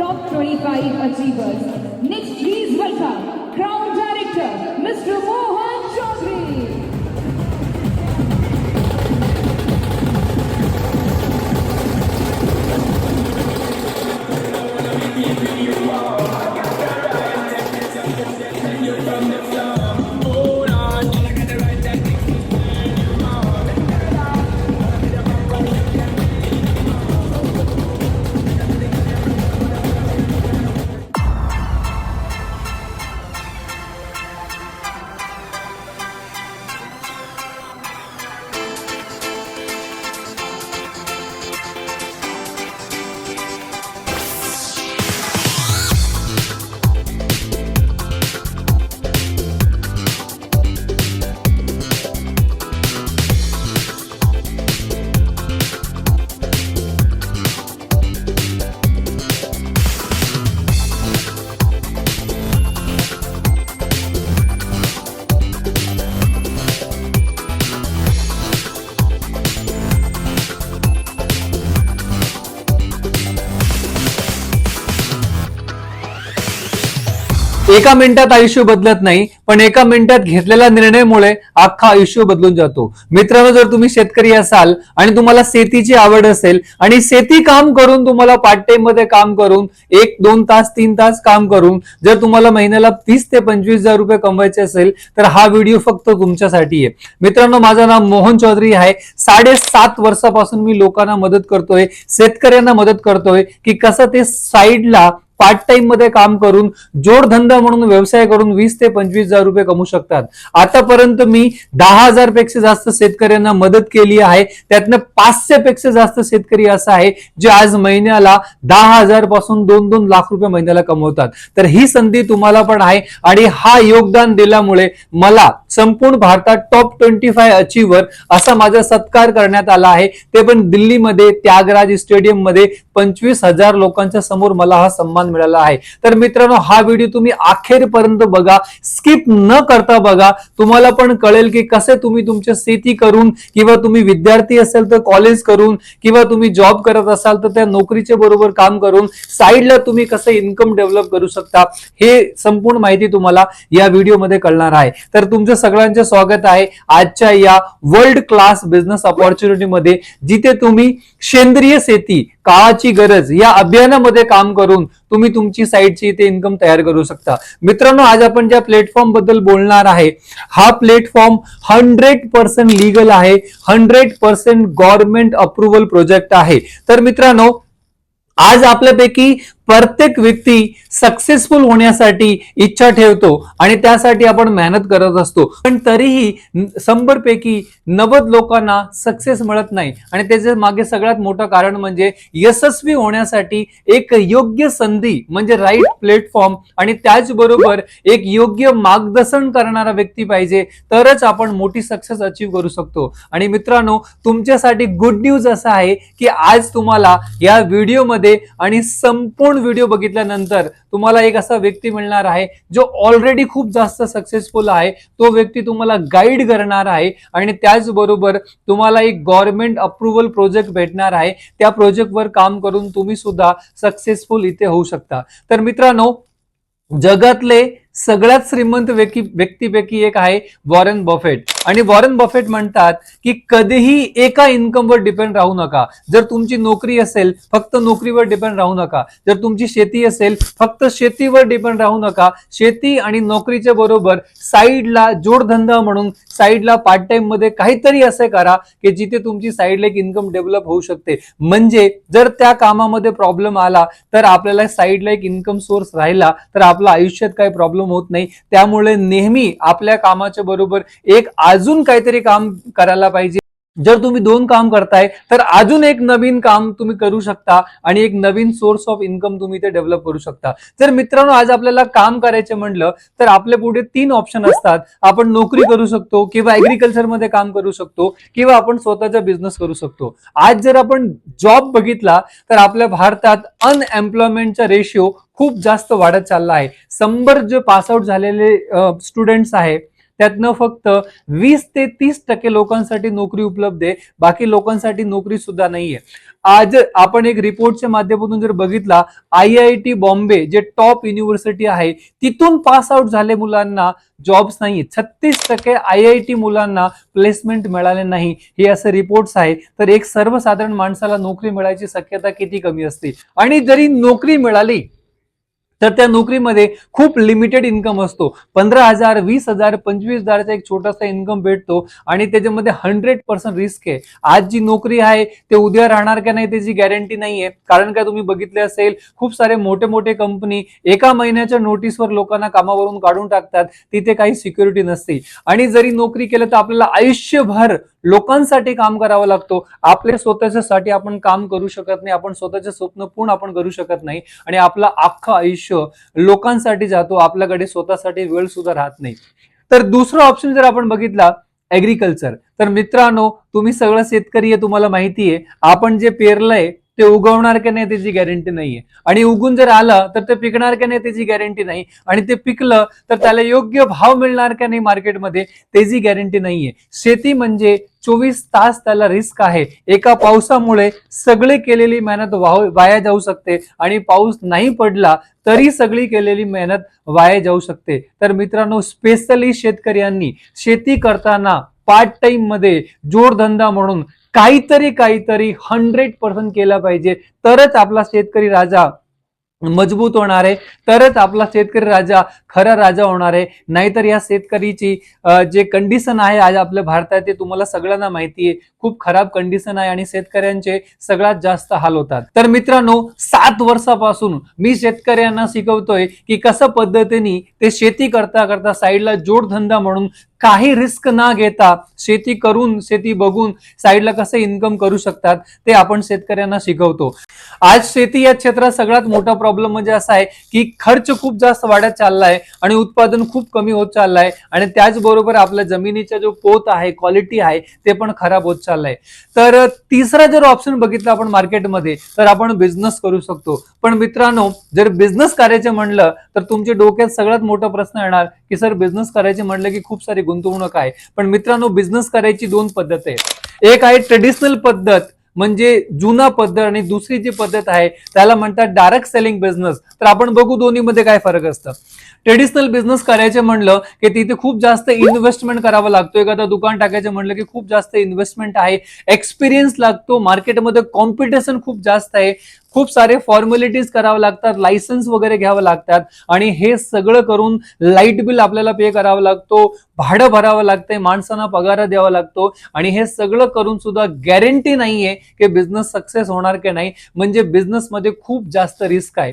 top 25 achievers. Next, please welcome Crown Director, Mr. Mohan एका मिनिटात आयुष्य बदलत नाही पण एका मिनिटात घेतलेल्या निर्णयामुळे अख्खा आयुष्य बदलून जातो. मित्रांनो जर तुम्ही शेतकरी असाल आणि तुम्हाला शेतीची आवड असेल आणि शेती काम करून तुम्हाला पार्ट टाइममध्ये काम करून एक दोन तास तीन तास काम करून जर तुम्हाला महिन्याला तीस ते पंचवीस हजार रुपये कमवायचे असेल तर हा व्हिडिओ फक्त तुमच्यासाठी आहे मित्रांनो माझं नाव मोहन चौधरी आहे. साडेसात वर्षापासून मी लोकांना मदत करतोय शेतकऱ्यांना मदत करतोय की कसं ते साईडला पार्ट टाइममध्ये काम करून जोडधंदा म्हणून व्यवसाय करून वीस ते पंचवीस हजार रुपये कमवू शकतात. आतापर्यंत मी दहा हजारपेक्षा जास्त शेतकऱ्यांना मदत केली आहे. त्यातनं पाचशे पेक्षा जास्त शेतकरी असं आहे जे आज महिन्याला दहा हजारपासून दोन दोन लाख रुपये महिन्याला कमवतात. तर ही संधी तुम्हाला पण आहे आणि हा योगदान दिल्यामुळे मला संपूर्ण भारतात टॉप ट्वेंटी फाय अचीवर असा माझा सत्कार करण्यात आला आहे. ते पण दिल्लीमध्ये त्यागराज स्टेडियममध्ये पंचवीस हजार लोकांच्या समोर मला हा सन्मान मिळाला आहे. तर मित्रांनो हा व्हिडिओ तुम्ही अखेरपर्यंत बघा. स्किप न करता बघा. तुम्हाला पण कळेल की कसे तुम्ही तुमच्या शेती करून किंवा तुम्ही विद्यार्थी असेल तर कॉलेज करून किंवा तुम्ही जॉब करत असाल तर त्या नोकरीच्या बरोबर काम करून साईडला तुम्ही कसं इन्कम डेव्हलप करू शकता हे संपूर्ण माहिती तुम्हाला या व्हिडिओमध्ये कळणार आहे. तर तुमचं सगळ्यांचे स्वागत आहे आजच्या या वर्ल्ड क्लास बिझनेस ऑपॉर्च्युनिटी मध्ये जिथे तुम्ही सेंद्रिय शेती काळाची गरज या अभियानामध्ये काम करून तुम्ही तुमची साईटची इथे इन्कम तयार करू शकता. मित्रांनो आज आपण ज्या प्लॅटफॉर्मबद्दल बोलणार आहे हा प्लॅटफॉर्म हंड्रेड पर्सेंट लिगल आहे. Hundred percent government approval project आहे. तर मित्रांनो आज आपल्यापैकी प्रत्येक व्यक्ती सक्सेसफुल होण्यासाठी इच्छा ठेवतो आणि त्यासाठी आपण मेहनत करत असतो. पण तरीही शंभर पैकी नव्वद लोकांना सक्सेस मिळत नाही. आणि त्याच्यामागे सगळ्यात मोठं कारण म्हणजे यशस्वी होण्यासाठी एक योग्य संधी म्हणजे राईट प्लॅटफॉर्म आणि त्याचबरोबर एक योग्य मार्गदर्शन करणारा व्यक्ती पाहिजे तरच आपण मोठी सक्सेस अचीव करू शकतो. आणि मित्रांनो तुमच्यासाठी गुड न्यूज असं आहे की आज तुम्हाला या व्हिडिओमध्ये आणि संपूर्ण व्हिडिओ बघितल्यानंतर तुम्हाला एक असा व्यक्ती मिळणार आहे जो ऑलरेडी खूप जास्त सक्सेसफुल आहे. तो व्यक्ती तुम्हाला गाईड करणार आहे आणि त्याचबरोबर तुम्हाला एक गव्हर्नमेंट अप्रुव्हल प्रोजेक्ट भेटणार आहे. त्या प्रोजेक्टवर काम करून तुम्ही सुद्धा सक्सेसफुल इथे होऊ शकता. तर मित्रांनो जगातले सगळ्यात श्रीमंत व्यक्ती व्यक्तीपैकी एक आहे वॉरेन बफेट. आणि वॉरेन बफेट म्हणतात की कधीही एका इन्कमवर डिपेंड राहू नका. जर तुमची नोकरी असेल फक्त नोकरीवर डिपेंड राहू नका. जर तुमची शेती असेल फक्त शेतीवर डिपेंड राहू नका. शेती आणि नोकरीच्या बरोबर साईडला जोडधंदा म्हणून साईडला पार्ट टाइममध्ये काहीतरी असे करा की जिथे तुमची साईडला एक इन्कम डेव्हलप होऊ शकते. म्हणजे जर त्या कामामध्ये प्रॉब्लेम आला तर आपल्याला साईडला एक इन्कम सोर्स राहिला तर आपल्या आयुष्यात काही प्रॉब्लेम होत नाही. त्यामुळे नेहमी आपल्या कामाच्या बरोबर एक अजून काहीतरी काम करायला पाहिजे. जर तुम्ही दोन काम करताय तर अजून एक नवीन काम तुम्ही करू शकता आणि एक नवीन सोर्स ऑफ इन्कम तुम्ही ते डेव्हलप करू शकता. जर मित्रांनो आज आपल्याला काम करायचे म्हणलं तर आपल्या पुढे तीन ऑप्शन असतात. आपण नोकरी करू शकतो किंवा ऍग्रिकल्चरमध्ये काम करू शकतो किंवा आपण स्वतःचा बिझनेस करू शकतो. आज जर आपण जॉब बघितला तर आपल्या भारतात अनएम्प्लॉयमेंटचा रेशिओ खूप जास्त वाढत चालला आहे. शंभर जे पासआउट झालेले स्टुडंट्स आहे त्यातनं फक्त वीस ते तीस टक्के लोकांसाठी नोकरी उपलब्ध आहे. बाकी लोकांसाठी नोकरी सुद्धा नाहीये. आज आपण एक रिपोर्टच्या माध्यमातून जर बघितला आय आय टी बॉम्बे जे टॉप युनिव्हर्सिटी आहे तिथून पास आउट झाले मुलांना जॉब्स नाही छत्तीस टक्के आय आय टी मुलांना प्लेसमेंट मिळाले नाही. हे असं रिपोर्ट्स आहे. तर एक सर्वसाधारण माणसाला नोकरी मिळायची शक्यता किती कमी असते? आणि जरी नोकरी मिळाली तर त्या नोकरीमध्ये खूप लिमिटेड इन्कम असतो. पंधरा हजार वीस हजार पंचवीस हजारचा एक छोटासा इन्कम भेटतो आणि त्याच्यामध्ये हंड्रेड पर्सेंट रिस्क आहे. आज जी नोकरी आहे ते उद्या राहणार का नाही त्याची गॅरंटी नाहीये. कारण काय तुम्ही बघितले असेल खूप सारे मोठे मोठे कंपनी एका महिन्याच्या नोटीसवर लोकांना कामावरून काढून टाकतात. तिथे काही सिक्युरिटी नसते. आणि जरी नोकरी केलं तर आपल्याला आयुष्यभर लोकांसाठी काम करावं लागतो. आपल्या स्वतःच्यासाठी आपण काम करू शकत नाही आपण स्वतःचे स्वप्न पूर्ण आपण करू शकत नाही आणि आपलं अख्खं आयुष्य लोकांसाठी जातो आपल्याकडे स्वतःसाठी वेळ सुद्धा राहत नाही. तर दुसरं ऑप्शन जर आपण बघितला ऍग्रिकल्चर तर मित्रांनो तुम्ही सगळं शेतकरी आहे तुम्हाला माहिती आहे. आपण जे पेरलंय ते उगवणार का नाही त्याची गॅरंटी नाहीये. आणि उगून जर आलं तर ते पिकणार का नाही त्याची गॅरंटी नाही. आणि ते पिकलं तर त्याला योग्य भाव मिळणार का नाही मार्केटमध्ये त्याची गॅरंटी नाहीये. शेती म्हणजे चोवीस तास त्याला रिस्क आहे. एका पावसामुळे सगळे केलेली मेहनत वाह- वाया जाऊ शकते. आणि पाऊस नाही पडला तरी सगळी केलेली मेहनत वाया जाऊ शकते. तर मित्रांनो स्पेशली शेतकऱ्यांनी शेती करताना पार्ट टाइममध्ये जोडधंदा म्हणून काहीतरी काहीतरी हंड्रेड पर्सेंट केला पाहिजे. तरच आपला शेतकरी राजा मजबूत होणार आहे. तरच आपला शेतकरी राजा खरा राजा होणार आहे. नाहीतर या शेतकरीची जे कंडिशन आहे आज आपल्या भारतात ते तुम्हाला सगळ्यांना माहिती आहे. खूप खराब कंडिशन आहे आणि शेतकऱ्यांचे सगळ्यात जास्त हाल होतात. तर मित्रांनो सात वर्षापासून मी शेतकऱ्यांना शिकवतोय की कसं पद्धतीने ते शेती करता करता साईडला जोडधंदा म्हणून काही रिस्क ना घेता शेती करून शेती बघून साईडला कसं इन्कम करू शकतात ते आपण शेतकऱ्यांना शिकवतो. आज शेती या क्षेत्रात सगळ्यात मोठा प्रॉब्लेम म्हणजे असा आहे की खर्च खूप जास्त वाढत चाललाय आणि उत्पादन खूप कमी होत चाललंय आणि त्याचबरोबर आपल्या जमिनीचा जो पोत आहे क्वालिटी आहे ते पण खराब होत चाललंय. तर तिसरा जर ऑप्शन बघितला आपण मार्केटमध्ये तर आपण बिझनेस करू शकतो. पण मित्रांनो जर बिझनेस करायचं म्हणलं तर तुमच्या डोक्यात सगळ्यात मोठा प्रश्न येणार की सर बिझनेस करायचे म्हटलं की खूप सारी गुंतवणूक आहे. पण मित्रांनो बिझनेस करायची दोन पद्धत आहे एक आहे ट्रेडिशनल पद्धत म्हणजे जुना पद्धत आणि दुसरी जी पद्धत आहे त्याला म्हणतात डायरेक्ट सेलिंग बिझनेस तर आपण बघू दोन्हीमध्ये काय फरक असतं. ट्रेडिशनल बिझनेस करायचे म्हणलं की तिथे खूप जास्त इन्व्हेस्टमेंट करावं लागतो. एखादं दुकान टाकायचं म्हणलं की खूप जास्त इन्व्हेस्टमेंट आहे. एक्सपिरियन्स लागतो मार्केटमध्ये कॉम्पिटिशन खूप जास्त आहे. खूप सारे फॉर्मॅलिटीज करावं लागतात लायसन्स वगैरे घ्यावं लागतात. आणि हे सगळं करून लाइट बिल आपल्याला पे करावं लागतो भाडं भरावं लागतंय माणसांना पगार द्यावा लागतो. आणि हे सगळं करून सुद्धा गॅरंटी नाहीये की बिझनेस सक्सेस होणार की नाही. म्हणजे बिझनेसमध्ये खूप जास्त रिस्क आहे.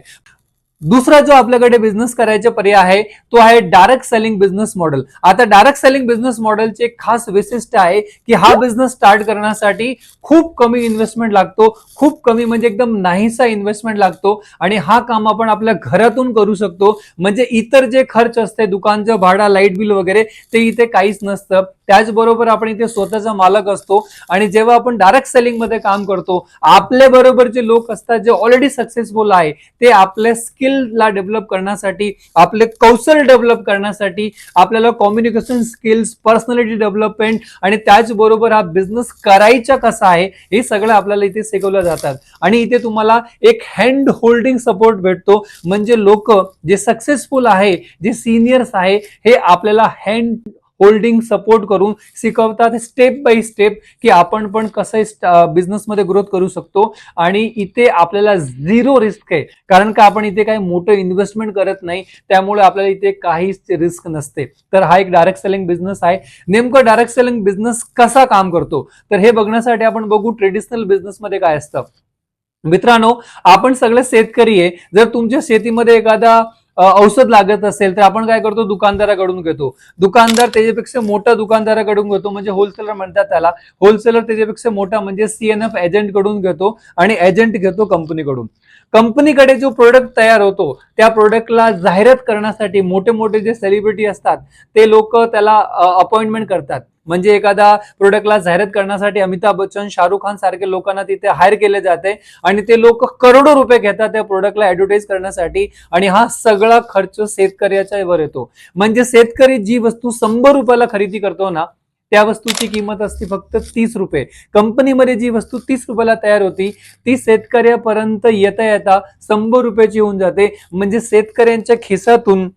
दुसरा जो आपल्याकडे बिझनेस करायचा पर्याय आहे तो आहे डायरेक्ट सेलिंग बिझनेस मॉडेल आता डायरेक्ट सेलिंग बिझनेस मॉडेलचे खास विशिष्ट आहे की हा बिझनेस स्टार्ट करण्यासाठी खूप कमी इन्व्हेस्टमेंट लागतो खूप कमी म्हणजे एकदम नाहीसा इन्व्हेस्टमेंट लागतो आणि हा काम आपण आपल्या घरातून करू शकतो. म्हणजे इतर जे खर्च असते दुकानचं भाडा लाइट बिल वगैरे ते इथे काहीच नसतं. त्याचबरोबर आपण इथे स्वतःचा मालक असतो आणि जेव्हा आपण डायरेक्ट सेलिंगमध्ये काम करतो आपल्या बरोबर जे लोक असतात जे ऑलरेडी सक्सेसफुल आहे ते आपल्या स्किलला डेव्हलप करण्यासाठी आपले कौशल्य डेव्हलप करण्यासाठी आपल्याला कम्युनिकेशन स्किल्स पर्सनॅलिटी डेव्हलपमेंट आणि त्याचबरोबर हा बिझनेस करायचा कसा आहे हे सगळं आपल्याला इथे शिकवलं जातात. आणि इथे तुम्हाला एक हँड होल्डिंग सपोर्ट भेटतो. म्हणजे लोक जे सक्सेसफुल आहे जे सिनियर्स आहे हे आपल्याला हँड होल्डिंग सपोर्ट करून शिकवतात स्टेप बाय स्टेप की आपण पण कसं बिझनेसमध्ये ग्रोथ करू शकतो. आणि इथे आपल्याला झिरो रिस्क आहे. कारण का आपण इथे काही मोठं इन्व्हेस्टमेंट करत नाही त्यामुळे आपल्याला इथे काहीच रिस्क नसते. तर हा एक डायरेक्ट सेलिंग बिझनेस आहे. नेमकं डायरेक्ट सेलिंग बिझनेस कसा काम करतो? तर हे बघण्यासाठी आपण बघू ट्रेडिशनल बिझनेसमध्ये काय असतं. मित्रांनो आपण सगळे शेतकरी आहे. जर तुमच्या शेतीमध्ये एखादा औषध लागत असेल तर आपण काय करतो? दुकानदाराकडून घेतो. दुकानदार त्याच्यापेक्षा मोठा दुकानदाराकडून घेतो म्हणजे होलसेलर म्हणतात त्याला. होलसेलर त्याच्यापेक्षा मोठा म्हणजे सीएनएफ एजंटकडून घेतो आणि एजंट घेतो कंपनीकडून कंपनीकडे जो प्रोडक्ट तयार होतो त्या प्रोडक्टला जाहिरात करण्यासाठी मोठे मोठे जे सेलिब्रिटी असतात ते लोक त्याला अपॉइंटमेंट करतात. म्हणजे एखादा प्रोडक्टला जाहिरात करण्यासाठी अमिताभ बच्चन शाहरुख खान सारखे लोकांना तिथे हायर केले जाते. आणि ते लोक करोडो रुपये घेतात त्या प्रोडक्टला ऍडव्हर्टाईज करण्यासाठी. आणि हा सगळा खर्च शेतकऱ्याच्या वर येतो. म्हणजे शेतकरी जी वस्तू शंभर रुपयाला खरेदी करतो ना त्या वस्तूची किंमत असते फक्त तीस रुपये. कंपनीमध्ये जी वस्तू तीस रुपयाला तयार होती ती शेतकऱ्यापर्यंत येता येता शंभर रुपयाची होऊन जाते. म्हणजे शेतकऱ्यांच्या खिसातून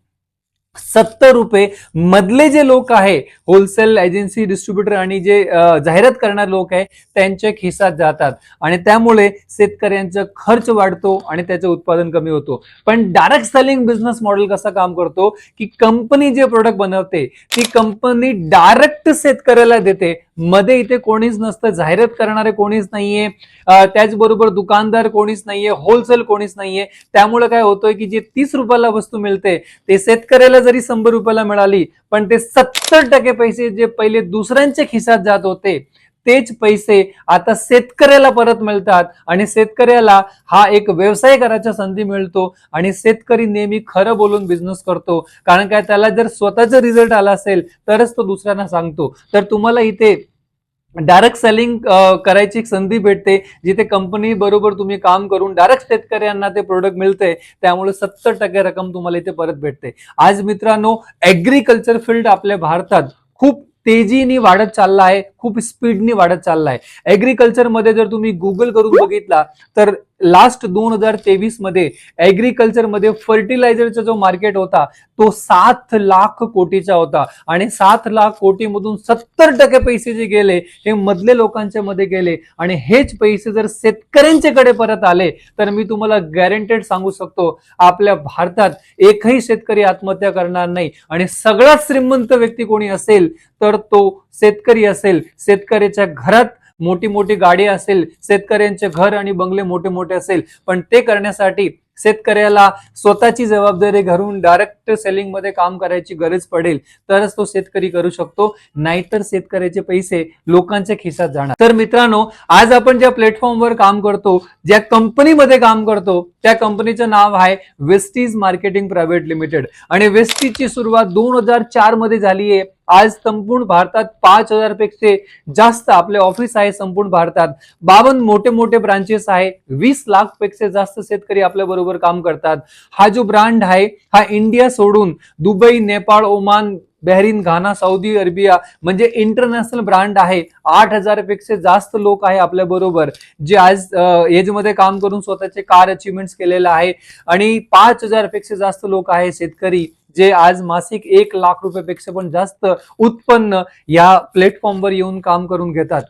सत्तर रुपये. मधले जे लोक आहे होलसेल एजन्सी डिस्ट्रीब्युटर आणि जे जाहिरात करणारे लोक आहे त्यांच्या खिसात जातात. आणि त्यामुळे शेतकऱ्यांचा खर्च वाढतो आणि त्याचं उत्पादन कमी होतो. पण डायरेक्ट सेलिंग बिझनेस मॉडेल कसं काम करतो? की कंपनी जे प्रोडक्ट बनवते ती कंपनी डायरेक्ट शेतकऱ्याला देते मध्ये इथे कोणीच नसतं जाहिरात करणारे कोणीच नाहीये त्याचबरोबर दुकानदार कोणीच नाहीये होलसेल कोणीच नाहीये. त्यामुळे काय होतंय की जे तीस रुपयाला वस्तू मिळते ते शेतकऱ्याला जरी शंभर रुपयाला मिळाली पण ते सत्तर टक्के पैसे जे पहिले दुसऱ्यांच्या खिशात जात होते तेच पैसे आता शेतकऱ्याला परत मिळतात. आणि शेतकऱ्याला हा एक व्यवसाय करायचा संधी मिळतो. आणि शेतकरी नेहमी खरं बोलून बिझनेस करतो. कारण काय? त्याला जर स्वतःचा रिझल्ट आला असेल तरच तो दुसऱ्यांना सांगतो. तर तुम्हाला इथे डायरेक्ट सेलिंग करायची एक संधी भेटते. जिथे कंपनी बरोबर तुम्ही काम करून डायरेक्ट शेतकऱ्यांना ते प्रोडक्ट मिळते. त्यामुळे सत्तर टक्के रक्कम तुम्हाला इथे परत भेटते. आज मित्रांनो ऍग्रीकल्चर फील्ड आपल्या भारतात खूप तेजीने वाढत चालला आहे. खूप स्पीडने वाढत चालला आहे जर तुम्ही गुगल करून बघितला तर लास्ट दोन हजार तेवीसमध्ये ऍग्रिकल्चरमध्ये फर्टिलायझरचा जो मार्केट होता तो सात लाख कोटीचा होता. आणि सात लाख कोटीमधून सत्तर टक्के पैसे जे गेले हे मधले लोकांच्या मध्ये गेले. आणि हेच पैसे जर शेतकऱ्यांच्याकडे परत आले तर मी तुम्हाला गॅरंटेड सांगू शकतो आपल्या भारतात एकही शेतकरी आत्महत्या करणार नाही. आणि सगळ्यात श्रीमंत व्यक्ती कोणी असेल तर तो शेतकरी असेल शेतकऱ्याच्या घरात मोठी मोठी गाडी असेल शेतकऱ्यांचे घर आणि बंगले मोठे मोठे असेल पण ते करण्यासाठी शेतकऱ्याला स्वतःची जबाबदारी घरून डायरेक्ट सेलिंगमध्ये काम करायची गरज पडेल तरच तो शेतकरी करू शकतो. नाहीतर शेतकऱ्याचे पैसे लोकांच्या खिशात जाणार. तर मित्रांनो आज आपण ज्या प्लॅटफॉर्मवर काम करतो ज्या कंपनीमध्ये काम करतो त्या कंपनीचं नाव आहे वेस्टीज मार्केटिंग प्रायव्हेट लिमिटेड आणि वेस्टीजची सुरुवात दोन हजार चारमध्ये झाली आहे आज संपूर्ण भारतात पाच हजारपेक्षा जास्त आपले ऑफिस आहे संपूर्ण भारतात. बावन्न मोठे मोठे ब्रांचेस आहे. वीस लाखपेक्षा जास्त शेतकरी आपल्या बरोबर काम करतात. हा जो ब्रँड आहे हा इंडिया सोडून Dubai Nepal Oman Bahrain Ghana Saudi Arabia म्हणजे इंटरनॅशनल ब्रँड आहे. आठ हजारपेक्षा जास्त लोक आहे आपल्या बरोबर. जे आज एजमध्ये काम करून स्वतःचे कार अचिव्हमेंट केलेलं आहे. आणि पाच हजारपेक्षा जास्त लोक आहे शेतकरी. जे आज मासिक एक लाख रुपयापेक्षा पण जास्त उत्पन्न या प्लॅटफॉर्मवर येऊन काम करून घेतात.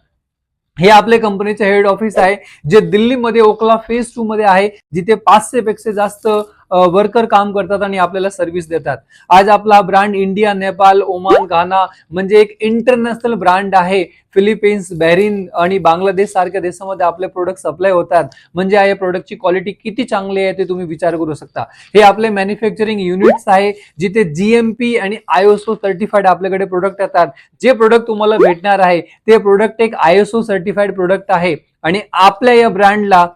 हे आपले कंपनीचे हेड ऑफिस आहे जे दिल्लीमध्ये ओकला फेज टू मध्ये आहे जिथे पाचशे पेक्षा जास्त वर्कर काम करतात आणि आपल्याला सर्व्हिस देतात. आज आपला brand India Nepal Oman Ghana म्हणजे एक इंटरनॅशनल ब्रँड आहे. फिलिपिन्स बहरीन आणि बांगलादेश सारख्या देशामध्ये आपले प्रोडक्ट सप्लाय होतात. म्हणजे या प्रोडक्टची क्वालिटी किती चांगली आहे ते तुम्ही विचार करू शकता. हे आपले मॅन्युफॅक्चरिंग युनिट्स आहे जिथे जीएमपी आणि आयओसो सर्टिफाईड आपल्याकडे प्रोडक्ट येतात. जे प्रोडक्ट तुम्हाला भेटणार आहे ते प्रोडक्ट एक आयएसओ सर्टिफाईड प्रोडक्ट आहे. आणि आपल्या या ब्रँडला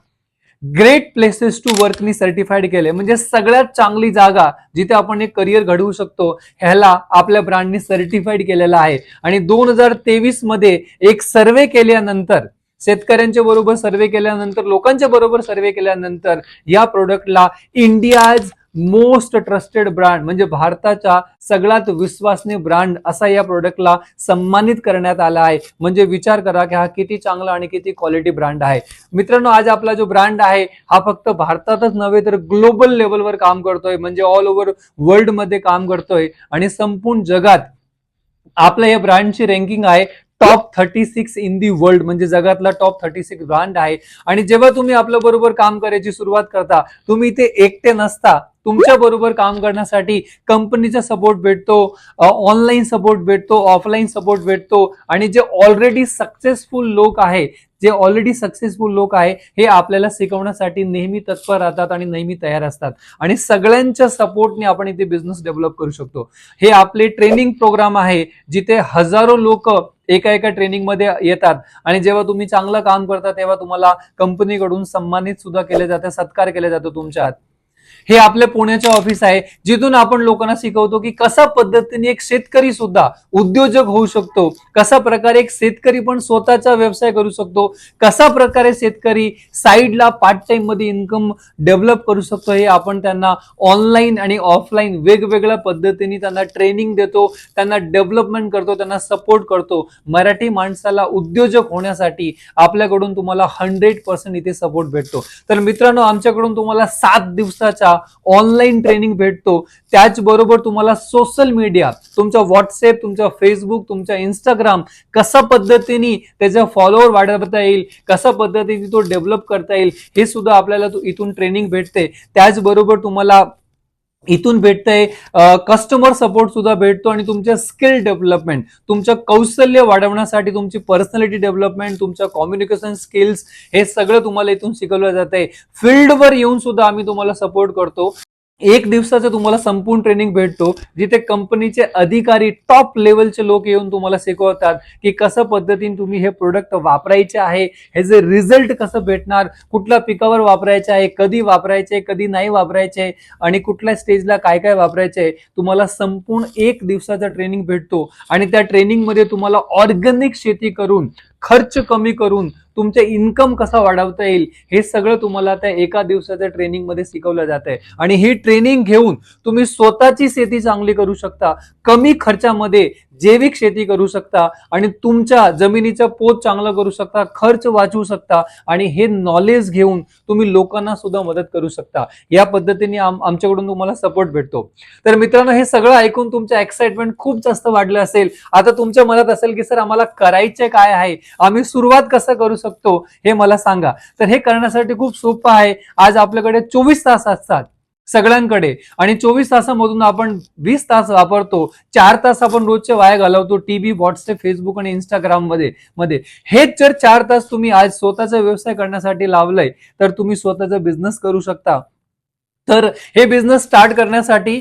ग्रेट प्लेसेस टू वर्कनी सर्टिफाईड केले. म्हणजे सगळ्यात चांगली जागा जिथे आपण एक करिअर घडवू शकतो ह्याला आपल्या ब्रँडनी सर्टिफाईड केलेला आहे. आणि दोन हजार तेवीसमध्ये एक सर्वे केल्यानंतर शेतकऱ्यांच्या बरोबर सर्वे केल्यानंतर लोकांच्या बरोबर सर्वे केल्यानंतर या प्रोडक्टला इंडियाज मोस्ट ट्रस्टेड ब्रँड म्हणजे भारताच्या सगळ्यात विश्वासनीय ब्रँड असा या प्रोडक्टला सन्मानित करण्यात आला आहे. म्हणजे विचार करा की हा किती चांगला आणि किती क्वालिटी ब्रँड आहे. मित्रांनो आज आपला जो ब्रँड आहे हा फक्त भारतातच नव्हे तर ग्लोबल लेवलवर काम करतोय म्हणजे ऑल ओव्हर वर्ल्डमध्ये काम करतोय. आणि संपूर्ण जगात आपल्या या ब्रँडची रँकिंग आहे top thirty six in the world म्हणजे जगातला टॉप थर्टी सिक्स ब्रँड आहे. आणि जेव्हा तुम्ही आपल्या बरोबर काम करायची सुरुवात करता तुम्ही इथे एकटे नसता. तुमच्या बरोबर काम करण्यासाठी कंपनीचा सपोर्ट भेटतो ऑनलाईन सपोर्ट भेटतो ऑफलाईन सपोर्ट भेटतो. आणि जे ऑलरेडी सक्सेसफुल लोक आहे जे ऑलरेडी सक्सेसफुल लोक आहे हे आपल्याला शिकवण्यासाठी नेहमी तत्पर राहतात आणि नेहमी तयार असतात. आणि सगळ्यांच्या सपोर्टने आपण इथे बिझनेस डेव्हलप करू शकतो. हे आपले ट्रेनिंग प्रोग्राम आहे जिथे हजारो लोक एका एका ट्रेनिंगमध्ये येतात. आणि जेव्हा तुम्ही चांगलं काम करता तेव्हा तुम्हाला कंपनीकडून सन्मानित सुद्धा केले जाते सत्कार केले जातो तुमच्या हे आपल्या पुण्याचे ऑफिस आहे जिथून आपण लोकांना शिकवतो की कसा पद्धतीने एक शेतकरी सुद्धा उद्योजक होऊ शकतो कसा प्रकारे एक शेतकरी पण स्वतःचा व्यवसाय करू शकतो कसा प्रकारे शेतकरी साईडला पार्ट टाइममध्ये इन्कम डेव्हलप करू शकतो हे आपण त्यांना ऑनलाईन आणि ऑफलाईन वेगवेगळ्या पद्धतीने त्यांना ट्रेनिंग देतो त्यांना डेव्हलपमेंट करतो त्यांना सपोर्ट करतो. मराठी माणसाला उद्योजक होण्यासाठी आपल्याकडून तुम्हाला हंड्रेड पर्सेंट इथे सपोर्ट भेटतो. तर मित्रांनो आमच्याकडून तुम्हाला सात दिवसात दिवसाचा ऑनलाईन ट्रेनिंग भेटतो. त्याचबरोबर तुम्हाला सोशल मीडिया तुमचा व्हॉट्सअप तुमचा फेसबुक तुमचा इंस्टाग्राम कशा पद्धतीने त्याचा फॉलोअर वाढवता येईल कशा पद्धतीने तो डेव्हलप करता येईल हे सुद्धा आपल्याला तो इथून ट्रेनिंग भेटते. त्याचबरोबर तुम्हाला इथून भेटतंय कस्टमर सपोर्ट सुद्धा भेटतो आणि तुमच्या स्किल डेव्हलपमेंट तुमचं कौशल्य वाढवण्यासाठी तुमची पर्सनॅलिटी डेव्हलपमेंट तुमच्या कम्युनिकेशन स्किल्स हे सगळं तुम्हाला इथून शिकवलं जात आहे फील्डवर येऊन सुद्धा आम्ही तुम्हाला सपोर्ट करतो. एक दिवसाचं तुम्हाला संपूर्ण ट्रेनिंग भेटतो जिथे कंपनीचे अधिकारी टॉप लेवलचे लोक येऊन तुम्हाला शिकवतात की कसं पद्धतीने तुम्ही हे प्रोडक्ट वापरायचे आहे हे जे रिझल्ट कसं भेटणार कुठल्या पिकावर वापरायचे आहे कधी वापरायचे कधी नाही वापरायचे आणि कुठल्या स्टेजला काय काय वापरायचे तुम्हाला संपूर्ण एक दिवसाचा ट्रेनिंग भेटतो. आणि त्या ट्रेनिंगमध्ये तुम्हाला ऑर्गॅनिक शेती करून खर्च कमी करून तुमचे इन्कम कसा वाढवता येईल हे सगळं तुम्हाला त्या एका दिवसाच्या ट्रेनिंगमध्ये शिकवलं जात आहे आणि ही ट्रेनिंग घेऊन तुम्ही स्वतःची शेती चांगली करू शकता. कमी खर्चामध्ये जैविक शेती करू शकता आणि तुमच्या जमिनीचा पोत चांगला करू शकता खर्च वाचवू शकता आणि हे नॉलेज घेऊन तुम्ही लोकांना सुद्धा मदत करू शकता. या पद्धतीने आम- आमच्याकडून तुम्हाला सपोर्ट भेटतो. तर मित्रांनो हे सगळं ऐकून तुमचं एक्साइटमेंट खूप जास्त वाढलं असेल. आता तुमच्या मनात असेल की सर आम्हाला करायचे काय आहे? आम्ही सुरुवात कसं करू शकतो? हे मला सांगा. तर हे करण्यासाठी खूप सोपं आहे. आज आपल्याकडे चोवीस तास असतात. सगळ्यांकडे. आणि चोवीस तासामधून आपण वीस तास वापरतो चार तास आपण रोजचे वाया घालवतो टीव्ही व्हॉट्सअप फेसबुक आणि इंस्टाग्राममध्ये. मध्ये हेच जर चार तास तुम्ही आज स्वतःचा व्यवसाय करण्यासाठी लावलंय तर तुम्ही स्वतःचा बिझनेस करू शकता. तर हे बिझनेस स्टार्ट करण्यासाठी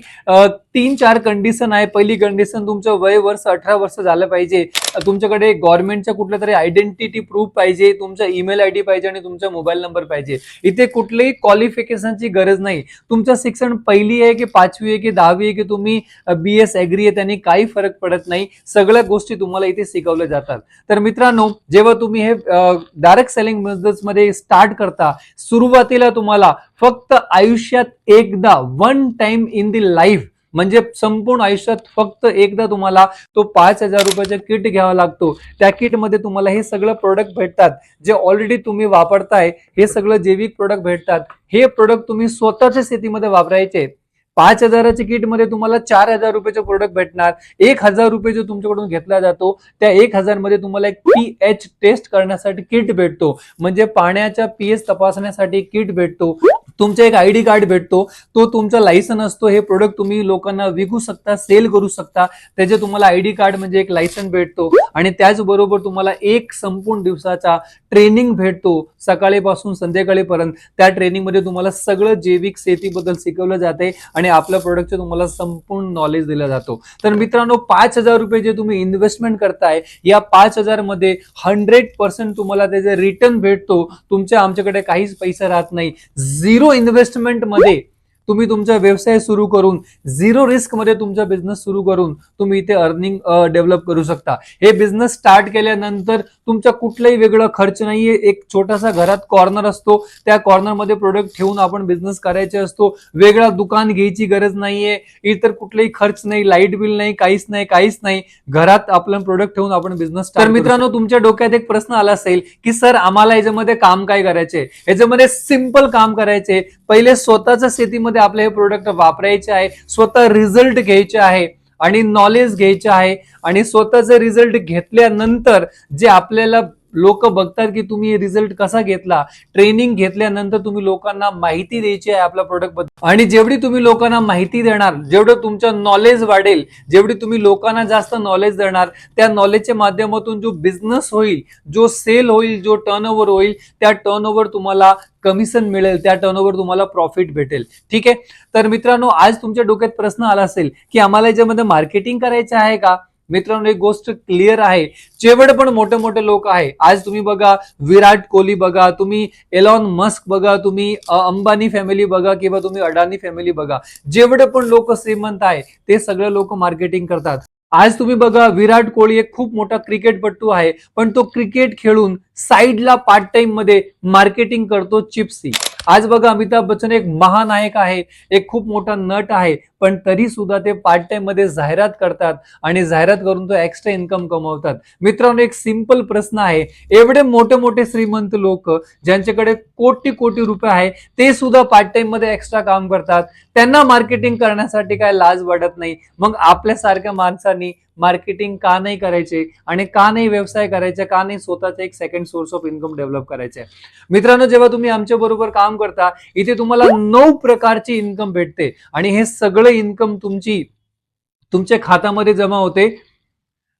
तीन चार कंडिशन आहे. पहिली कंडिशन तुमचं वय वर्ष अठरा वर्ष झालं पाहिजे. तुमच्याकडे गव्हर्नमेंटच्या कुठल्या तरी आयडेंटिटी प्रूफ पाहिजे. तुमचा ईमेल आय डी पाहिजे आणि तुमचा मोबाईल नंबर पाहिजे. इथे कुठलीही क्वालिफिकेशनची गरज नाही. तुमचं शिक्षण पहिली आहे की पाचवी आहे की दहावी आहे की तुम्ही बी एस ॲग्री आहे त्यांनी काही फरक पडत नाही. सगळ्या गोष्टी तुम्हाला इथे शिकवल्या जातात. तर मित्रांनो जेव्हा तुम्ही हे डायरेक्ट सेलिंग बिझनेस मध्ये स्टार्ट करता सुरुवातीला तुम्हाला फक्त आयुष्यात एकदा one time in the life म्हणजे संपूर्ण आयुष्यात फक्त एकदा तुम्हाला तो पाच हजार रुपयाचा किट घ्यावा लागतो. त्या किटमध्ये तुम्हाला हे सगळं प्रोडक्ट भेटतात. जे ऑलरेडी तुम्ही वापरताय हे सगळं जैविक प्रोडक्ट भेटतात. हे प्रोडक्ट तुम्ही स्वतःच्या शेतीमध्ये वापरायचे. पाच हजाराच्या किटमध्ये तुम्हाला चार हजार रुपयाचे प्रोडक्ट भेटणार. एक हजार रुपये जो तुमच्याकडून घेतला जातो त्या एक हजारमध्ये तुम्हाला एक पी एच टेस्ट करण्यासाठी किट भेटतो. म्हणजे पाण्याच्या पीएच तपासण्यासाठी किट भेटतो. तुमचा एक आयडी कार्ड भेटतो. तो तुमचा लायसन असतो. हे प्रोडक्ट तुम्ही लोकांना विकू शकता सेल करू शकता. त्याचे तुम्हाला आयडी कार्ड म्हणजे एक लायसन भेटतो. आणि त्याचबरोबर तुम्हाला एक संपूर्ण दिवसाचा ट्रेनिंग भेटतो. सकाळीपासून संध्याकाळीपर्यंत. त्या ट्रेनिंगमध्ये तुम्हाला सगळं जैविक शेतीबद्दल शिकवलं जाते. आणि आपल्या प्रोडक्टचे तुम्हाला संपूर्ण नॉलेज दिलं जातो. तर मित्रांनो पाच हजार रुपये जे तुम्ही इन्व्हेस्टमेंट करताय या पाच हजारमध्ये हंड्रेड पर्सेंट तुम्हाला त्याचे रिटर्न भेटतो. तुमच्या आमच्याकडे काहीच पैसा राहत नाही. झिरो इन्व्हेस्टमेंटमध्ये तुम्ही तुमचा व्यवसाय सुरू करून झिरो रिस्कमध्ये तुमचा बिझनेस सुरू करून तुम्ही इथे अर्निंग डेव्हलप करू शकता. हे बिझनेस स्टार्ट केल्यानंतर तुमचा कुठलाही वेगळा खर्च नाहीये. एक छोटासा घरात कॉर्नर असतो. त्या कॉर्नरमध्ये प्रोडक्ट ठेवून आपण बिझनेस करायचे असतो. वेगळा दुकान घ्यायची गरज नाहीये. इतर कुठलाही खर्च नाही लाइट बिल नाही काहीच नाही काहीच नाही. घरात आपलं प्रोडक्ट ठेवून आपण बिझनेस तर मित्रांनो तुमच्या डोक्यात एक प्रश्न आला असेल की सर आम्हाला याच्यामध्ये काम काय करायचे याच्यामध्ये सिंपल काम करायचे पहिले स्वतःच्या शेतीमध्ये आपले हे प्रोडक्ट वापरायचे आहे स्वतः रिझल्ट घ्यायचे आहे आणि नॉलेज घ्यायचे आहे आणि स्वतःचे रिझल्ट घेतल्यानंतर जे आपल्याला लोक बघतात की तुम्ही रिझल्ट कसा घेतला? ट्रेनिंग घेतल्यानंतर तुम्ही लोकांना माहिती द्यायची आहे आपल्या प्रोडक्टबद्दल. आणि जेवढी तुम्ही लोकांना माहिती देणार जेवढं तुमचं नॉलेज वाढेल जेवढी तुम्ही लोकांना जास्त नॉलेज देणार त्या नॉलेजच्या माध्यमातून जो बिझनेस होईल जो सेल होईल जो टर्नओव्हर होईल त्या टर्न तुम्हाला कमिशन मिळेल त्या टर्नओव्हर तुम्हाला प्रॉफिट भेटेल. ठीक आहे? तर मित्रांनो आज तुमच्या डोक्यात प्रश्न आला असेल की आम्हाला याच्यामध्ये मार्केटिंग करायचं आहे का? मित्रांनो एक गोष्ट क्लिअर आहे. जेवढे पण मोठे मोठे लोक आहे. आज तुम्ही बघा विराट कोहली बघा तुम्ही एलॉन मस्क बघा तुम्ही अंबानी फॅमिली बघा किंवा तुम्ही अडानी फॅमिली बघा. जेवढे पण लोक श्रीमंत आहे ते सगळे लोक मार्केटिंग करतात. आज तुम्ही बघा विराट कोहली एक खूप मोठा क्रिकेटपटू आहे पण तो क्रिकेट खेळून साईडला पार्ट टाइममध्ये मार्केटिंग करतो चिप्सची. आज बघा अमिताभ बच्चन एक महानायक आहे एक खूप मोठा नट आहे पण तरी सुद्धा ते पार्ट टाइममध्ये जाहिरात करतात आणि जाहिरात करून तो एक्स्ट्रा इन्कम कमवतात. मित्रांनो एक सिंपल प्रश्न आहे. एवढे मोठे मोठे श्रीमंत लोक ज्यांच्याकडे कोटी कोटी रुपये आहे ते सुद्धा पार्ट टाइममध्ये एक्स्ट्रा काम करतात. त्यांना मार्केटिंग करण्यासाठी काय लाज वाटत नाही. मग आपल्यासारख्या माणसांनी मार्केटिंग का नाही करायचे आणि का नाही व्यवसाय करायचे का नाही स्वतःचा एक second source of income develop करायचे. मित्रांनो जेव्हा तुम्ही आमच्या बरोबर काम करता इथे तुम्हाला नऊ प्रकारची इन्कम भेटते. आणि हे सगळं इन्कम तुमची तुमच्या खात्यामध्ये जमा होते.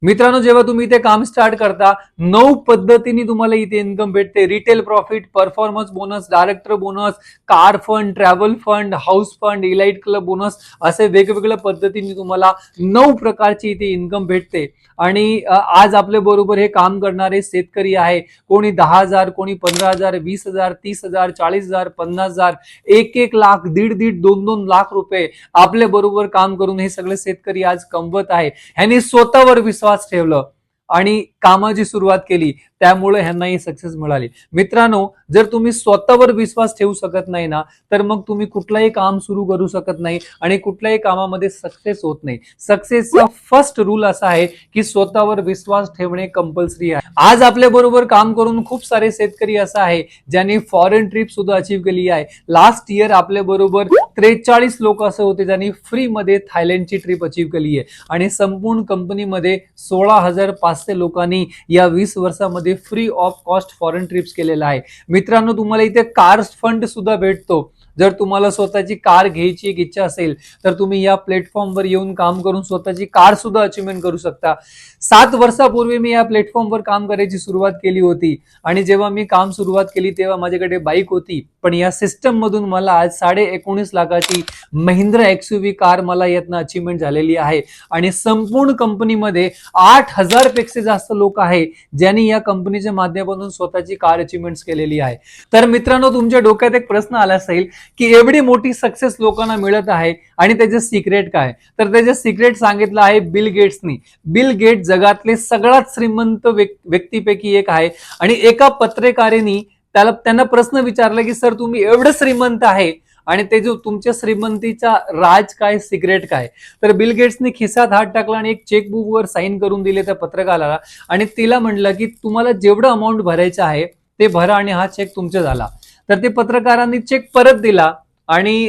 मित्रांनो जेव्हा तुम्ही इथे काम स्टार्ट करता नऊ पद्धतीने तुम्हाला इथे इन्कम भेटते. Retail profit performance bonus director bonus car fund travel fund house fund elite club bonus असे वेगवेगळ्या पद्धतीने तुम्हाला नऊ प्रकारची इथे इन्कम भेटते. आणि आज आपल्या बरोबर हे काम करणारे शेतकरी आहे. कोणी दहा हजार कोणी पंधरा हजार वीस हजार तीस हजार चाळीस हजार पन्नास हजार एक एक लाख दीड दीड दोन दोन लाख रुपये आपल्या बरोबर काम करून हे सगळे शेतकरी आज कमवत आहे. ह्यांनी स्वतःवर विश्वास ठेवलं आणि कामाची सुरुवात केली. त्यामुळे ह्यांना ही सक्सेस मिळाली. मित्रांनो जर तुम्ही स्वतःवर विश्वास ठेवू शकत नाही ना तर मग तुम्ही कुठलाही काम सुरू करू शकत नाही आणि कुठल्याही कामामध्ये सक्सेस होत नाही. सक्सेसचा फर्स्ट रूल असा आहे की स्वतःवर विश्वास ठेवणे कंपल्सरी आहे. आज आपल्या बरोबर काम करून खूप सारे शेतकरी असं आहे ज्यांनी फॉरेन ट्रिप सुद्धा अचीव केली आहे. लास्ट इयर आपल्या बरोबर त्रेचाळीस लोक असं होते ज्यांनी फ्री मध्ये थायलंडची ट्रिप अचीव केली आहे. आणि संपूर्ण कंपनीमध्ये सोळा हजार पाचशे लोकांनी या वीस वर्षामध्ये free of cost foreign trips केलेला आहे. मित्रांनो तुम्हाला इथे कार्स फंड सुद्धा भेटतो. जर तुम्हाला स्वतःची कार घ्यायची एक इच्छा असेल तर तुम्ही या प्लॅटफॉर्मवर येऊन काम करून स्वतःची कार सुद्धा अचिव्हमेंट करू शकता. सात वर्षापूर्वी मी या प्लॅटफॉर्मवर काम करायची सुरुवात केली होती. आणि जेव्हा मी काम सुरुवात केली तेव्हा माझ्याकडे बाईक होती. पण या सिस्टम मधून मला आज साडे एकोणीस लाखाची महिंद्रा एक्सयूव्ही कार मला यातनं अचिव्हमेंट झालेली आहे. आणि संपूर्ण कंपनीमध्ये आठ हजारपेक्षा जास्त लोक आहे ज्यांनी या कंपनीच्या माध्यमातून स्वतःची कार अचिव्हमेंट केलेली आहे. तर मित्रांनो तुमच्या डोक्यात एक प्रश्न आला असेल की एवढी मोठी सक्सेस लोकांना मिळत आहे आणि त्याचे सिक्रेट काय? तर त्याचे सिक्रेट सांगितलं आहे बिल गेट्सनी बिल गेट जगातले सगळ्यात श्रीमंत व्यक्तीपैकी एक आहे. आणि एका पत्रकारेनी त्याला त्यांना प्रश्न विचारला की सर तुम्ही एवढं श्रीमंत आहे आणि ते जो तुमच्या श्रीमंतीचा राज काय सिक्रेट काय? तर बिल गेट्सने खिसात हात टाकला आणि एक चेकबुकवर साईन करून दिले त्या पत्रकाराला. आणि तिला म्हणलं की तुम्हाला जेवढं अमाऊंट भरायचं आहे ते भरा आणि हा चेक तुमचा झाला. तर ते पत्रकारांनी चेक परत दिला आणि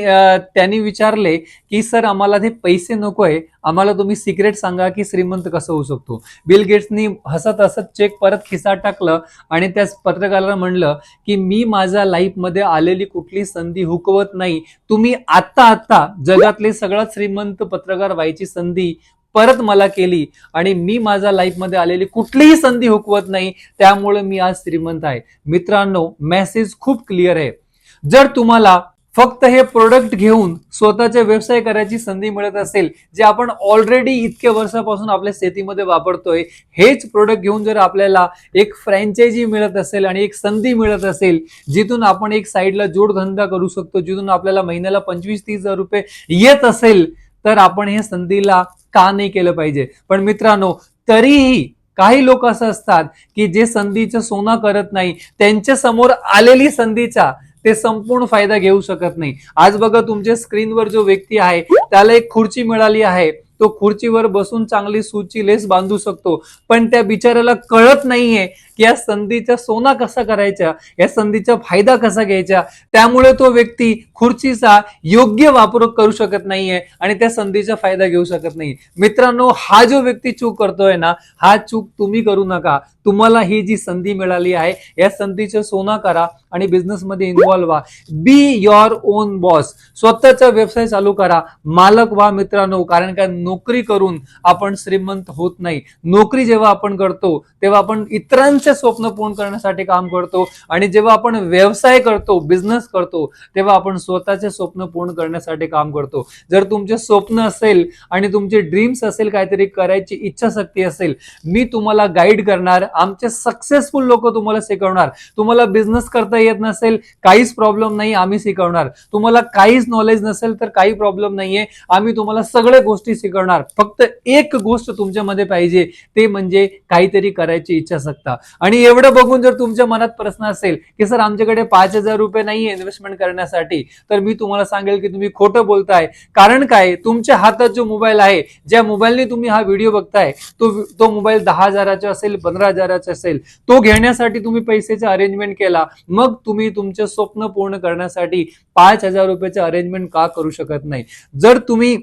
त्यांनी विचारले की सर आम्हाला ते पैसे नको आहे. आम्हाला तुम्ही सिक्रेट सांगा की श्रीमंत कसं होऊ शकतो. बिल गेट्सनी हसत हसत चेक परत खिसा टाकलं आणि त्या पत्रकाराला म्हणलं की मी माझ्या लाईफमध्ये आलेली कुठली संधी हुकवत नाही. तुम्ही आत्ता आत्ता जगातले सगळ्यात श्रीमंत पत्रकार व्हायची संधी परत मला केली आणि मी माझ्या लाईफमध्ये आलेली कुठलीही संधी हुकवत नाही त्यामुळे मी आज श्रीमंत आहे. मित्रांनो मेसेज खूप क्लिअर आहे. जर तुम्हाला फक्त हे प्रोडक्ट घेऊन स्वतःच्या व्यवसाय करायची संधी मिळत असेल जे आपण ऑलरेडी इतक्या वर्षापासून आपल्या शेतीमध्ये वापरतोय हेच प्रोडक्ट घेऊन जर आपल्याला एक फ्रँचायझी मिळत असेल आणि एक संधी मिळत असेल जिथून आपण एक साईडला जोडधंदा करू शकतो जिथून आपल्याला महिन्याला पंचवीस तीस हजार रुपये येत असेल तर आपण हे संधीला का नाही केलं पाहिजे? पण मित्रांनो तरीही काही लोक असं असतात की जे संधीचं सोनं करत नाही त्यांच्यासमोर आलेली संधीचा ते संपूर्ण फायदा घेऊ शकत नाही. आज बघा तुमच्या स्क्रीनवर जो व्यक्ती आहे त्याला एक खुर्ची मिळाली आहे. तो खुर्चीवर बसून चांगली सूची लेस बांधू शकतो. पण त्या बिचाऱ्याला कळत नाहीये की या संधीचा सोना कसा करायचा या संधीचा फायदा कसा घ्यायचा. त्यामुळे तो व्यक्ती खुर्चीचा योग्य वापर करू शकत नाहीये आणि त्या संधीचा फायदा घेऊ शकत नाही. मित्रांनो हा जो व्यक्ती चूक करतोय ना हा चूक तुम्ही करू नका. तुम्हाला ही जी संधी मिळाली आहे या संधीचं सोना करा आणि बिझनेसमध्ये इन्व्हॉल्व्ह व्हा. बी युअर ओन बॉस स्वतःचा व्यवसाय चालू करा. मालक व्हा मित्रांनो कारण का नोकरी करून आपण श्रीमंत होत नाही. नोकरी जेव्हा आपण करतो तेव्हा आपण इतरांचे स्वप्न पूर्ण करण्यासाठी काम करतो आणि जेव्हा आपण व्यवसाय करतो बिझनेस करतो तेव्हा आपण स्वतःचे स्वप्न पूर्ण करण्यासाठी काम करतो. जर तुमचे स्वप्न असेल आणि तुमचे ड्रीम्स असेल काहीतरी करायची इच्छाशक्ती असेल मी तुम्हाला गाईड करणार आमचे सक्सेसफुल लोक तुम्हाला शिकवणार. तुम्हाला बिझनेस करता येत नसेल काहीच प्रॉब्लेम नाही आम्ही शिकवणार. तुम्हाला काहीच नॉलेज नसेल तर काही प्रॉब्लेम नाहीये. आम्ही तुम्हाला सगळ्या गोष्टी शिकवणार. करणार. फक्त एक गोष्ट तुमच्यामध्ये पाहिजे ते म्हणजे काहीतरी करायची इच्छाशक्ता आणि एवढं बघून जर तुमच्या मनात प्रश्न असेल की सर आमच्याकडे पाच हजार रुपये नाहीये इन्व्हेस्टमेंट करण्यासाठी तर मी तुम्हाला सांगेल की तुम्ही खोटं बोलताय. कारण काय? तुमच्या हातात जो मोबाईल आहे ज्या मोबाईलने तुम्ही हा व्हिडिओ बघताय तो तो मोबाईल दहा हजाराचा असेल पंधरा हजाराचा असेल तो घेण्यासाठी तुम्ही पैशाचा अरेंजमेंट केला मग तुम्ही तुमचे स्वप्न पूर्ण करण्यासाठी पाच हजार रुपयाचे अरेंजमेंट का करू शकत नाही? जर तुम्ही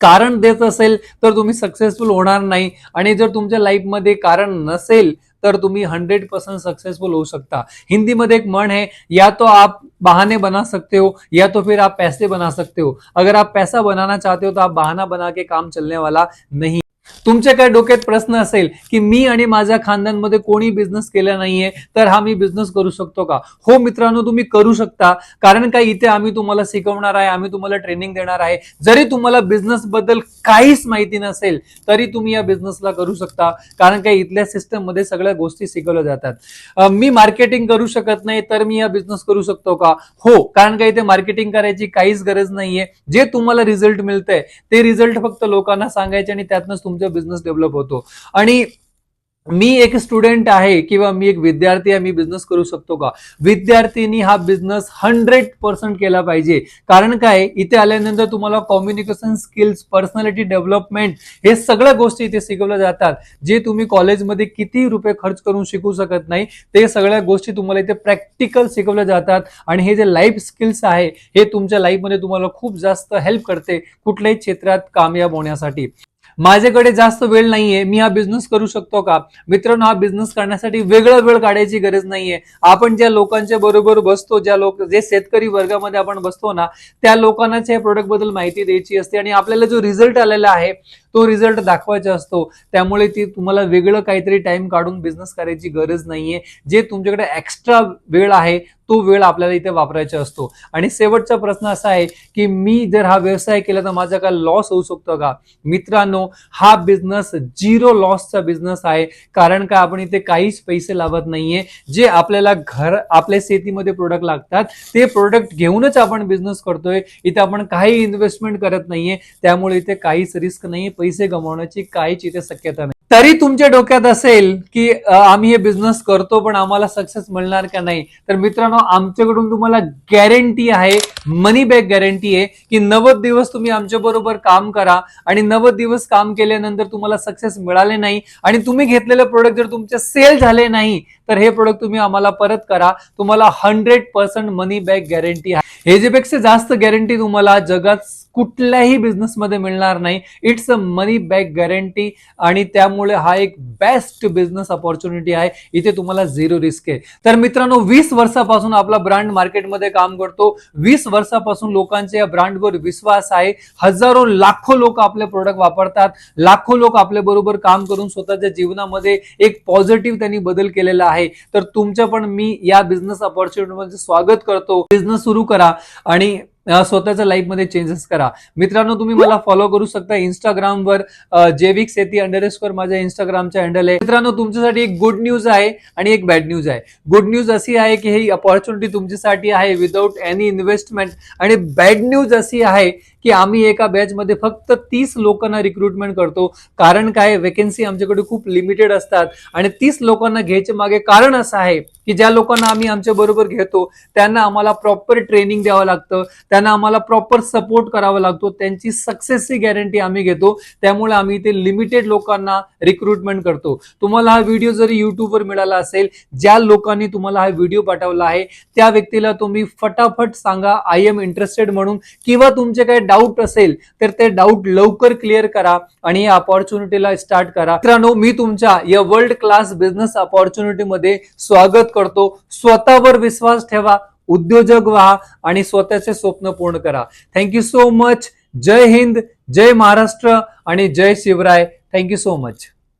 कारण देत असेल तर तुम्ही सक्सेसफुल होणार नाही. आणि जर तुमच्या लाईफमध्ये कारण नसेल तर तुम्ही हंड्रेड पर्सेंट सक्सेसफुल हो सकता हिंदी में एक मन है या तो आप बहाने बना सकते हो या तो फिर आप पैसे बना सकते हो. अगर आप पैसा बनाना चाहते हो तो आप बहाना बना के काम चलने वाला नहीं तुमच्या काय डोक्यात प्रश्न असेल की मी आणि माझ्या खानदानमध्ये कोणी बिझनेस केला नाहीये तर हा मी बिझनेस करू शकतो का? हो मित्रांनो तुम्ही करू शकता. कारण काय इथे आम्ही तुम्हाला शिकवणार आहे आम्ही तुम्हाला ट्रेनिंग देणार आहे. जरी तुम्हाला बिझनेस बद्दल काहीच माहिती नसेल तरी तुम्ही या बिझनेसला करू शकता. कारण काय इथल्या सिस्टममध्ये सगळ्या गोष्टी शिकवल्या जातात. मी मार्केटिंग करू शकत नाही तर मी या बिझनेस करू शकतो का? हो कारण काय इथे मार्केटिंग करायची काहीच गरज नाहीये. जे तुम्हाला रिझल्ट मिळतंय ते रिझल्ट फक्त लोकांना सांगायचे आणि त्यातनंच तुमच्या बिझनेस डेव्हलप होतो. आणि मी एक स्टुडंट आहे किंवा मी एक विद्यार्थी आहे मी बिझनेस करू शकतो का? विद्यार्थीनी हा बिझनेस हंड्रेड पर्सेंट केला पाहिजे. कारण काय? इथे आल्यानंतर तुम्हाला कम्युनिकेशन स्किल्स पर्सनॅलिटी डेव्हलपमेंट हे सगळ्या गोष्टी इथे शिकवल्या जातात. जे तुम्ही कॉलेजमध्ये किती रुपये खर्च करून शिकू शकत नाही ते सगळ्या गोष्टी तुम्हाला इथे प्रॅक्टिकल शिकवल्या जातात. आणि हे जे लाईफ स्किल्स आहे हे तुमच्या लाईफमध्ये तुम्हाला खूप जास्त हेल्प करते कुठल्याही क्षेत्रात कामयाब होण्यासाठी. माझ्याकडे जास्त वेळ नाहीये मी हा बिझनेस करू शकतो का? मित्रांनो हा बिझनेस करण्यासाठी वेगळा वेळ काढायची गरज नाहीये. आपण ज्या लोकांच्या बरोबर बसतो ज्या लोक जे शेतकरी वर्गामध्ये आपण बसतो ना त्या लोकांनाच या प्रोडक्टबद्दल माहिती द्यायची असते आणि आपल्याला जो रिझल्ट आलेला आहे तो रिझल्ट दाखवायचा असतो. त्यामुळे ती तुम्हाला वेगळं काहीतरी टाइम काढून बिझनेस करायची गरज नाहीये. जे तुमच्याकडे एक्स्ट्रा वेळ आहे तो वेळ आपल्याला इथे वापरायचा असतो. आणि शेवटचा प्रश्न असा आहे की मी जर हा व्यवसाय केला तर माझा काय लॉस होऊ शकतो का? मित्रांनो हा बिझनेस झिरो लॉसचा बिझनेस आहे. कारण का आपण इथे काहीच पैसे लावत नाहीये. जे आपल्याला घर आपल्या शेतीमध्ये प्रोडक्ट लागतात ते प्रोडक्ट घेऊनच आपण बिझनेस करतोय. इथे आपण काही इन्व्हेस्टमेंट करत नाहीये. त्यामुळे इथे काहीच रिस्क नाही पैसे गमावण्याची काहीच इथे शक्यता नाही. तरी तुमच्या डोक्यात असेल की आम्ही हे बिझनेस करतो पण आम्हाला सक्सेस मिळणार का नाही? तर मित्रांनो आमच्याकडून तुम्हाला गॅरंटी आहे मनी बॅक गॅरंटी आहे की नव्वद दिवस तुम्ही आमच्या बरोबर काम करा आणि नव्वद दिवस काम केल्यानंतर तुम्हाला सक्सेस मिळाले नाही आणि तुम्ही घेतलेले प्रोडक्ट जर तुमचे सेल झाले नाही तर हे प्रोडक्ट तुम्ही आम्हाला परत करा. तुम्हाला hundred percent money back guarantee आहे. ह्याच्यापेक्षा जास्त गॅरंटी तुम्हाला जगात कुठल्याही बिझनेसमध्ये मिळणार नाही. It's a money back guarantee आणि त्यामुळे हा एक बेस्ट बिझनेस ऑपॉर्च्युनिटी आहे. इथे तुम्हाला झिरो रिस्क आहे. तर मित्रांनो वीस वर्षापासून आपला ब्रँड मार्केटमध्ये काम करतो. वीस वर्षापासून लोकांच्या या ब्रँडवर विश्वास आहे. हजारो लाखो लोक आपले प्रोडक्ट वापरतात. लाखो लोक आपल्या बरोबर काम करून स्वतःच्या जीवनामध्ये एक पॉझिटिव्ह त्यांनी बदल केलेला आहे. तर तुमच्या पण मी या बिझनेस ऑपॉर्च्युनिटीमध्ये स्वागत करतो. बिझनेस सुरू करा आणि स्वतःच्या लाईफमध्ये चेंजेस करा. मित्रांनो तुम्ही मला फॉलो करू शकता इंस्टाग्रामवर जैविक शेती अंडरस्कोर माझ्या इंस्टाग्रामचा हँडल आहे. मित्रांनो तुमच्यासाठी एक गुड न्यूज आहे आणि एक बॅड न्यूज आहे. गुड न्यूज अशी आहे की ही अपॉर्च्युनिटी तुमच्यासाठी आहे विदाऊट एनी इन्व्हेस्टमेंट आणि बॅड न्यूज अशी आहे की आम्ही एका बॅचमध्ये फक्त तीस लोकांना रिक्रुटमेंट करतो. कारण काय? वेकेन्सी आमच्याकडे खूप लिमिटेड असतात. आणि तीस लोकांना घ्यायच्या मागे कारण असं आहे की ज्या लोकांना आम्ही आमच्या बरोबर घेतो त्यांना आम्हाला प्रॉपर ट्रेनिंग द्यावं लागतं त्यांना आम्हाला प्रॉपर सपोर्ट करावा लागतो त्यांची सक्सेसची गॅरंटी आम्ही घेतो त्यामुळे आम्ही इथे लिमिटेड लोकांना रिक्रुटमेंट करतो. तुम्हाला हा व्हिडिओ जरी युट्यूबवर मिळाला असेल ज्या लोकांनी तुम्हाला हा व्हिडिओ पाठवला आहे त्या व्यक्तीला तुम्ही फटाफट सांगा आय एम इंटरेस्टेड म्हणून किंवा तुमचे काही डाऊट असेल तर ते डाऊट लवकर क्लिअर करा आणि या अपॉर्च्युनिटीला स्टार्ट करा. मित्रांनो मी तुमच्या या वर्ल्ड क्लास बिझनेस अपॉर्च्युनिटीमध्ये स्वागत करतो स्वतःवर विश्वास ठेवा उद्योजक व्हा आणि स्वतःचे स्वप्न पूर्ण करा. थँक्यू सो मच जय हिंद जय महाराष्ट्र आणि जय Shivray. Thank you so much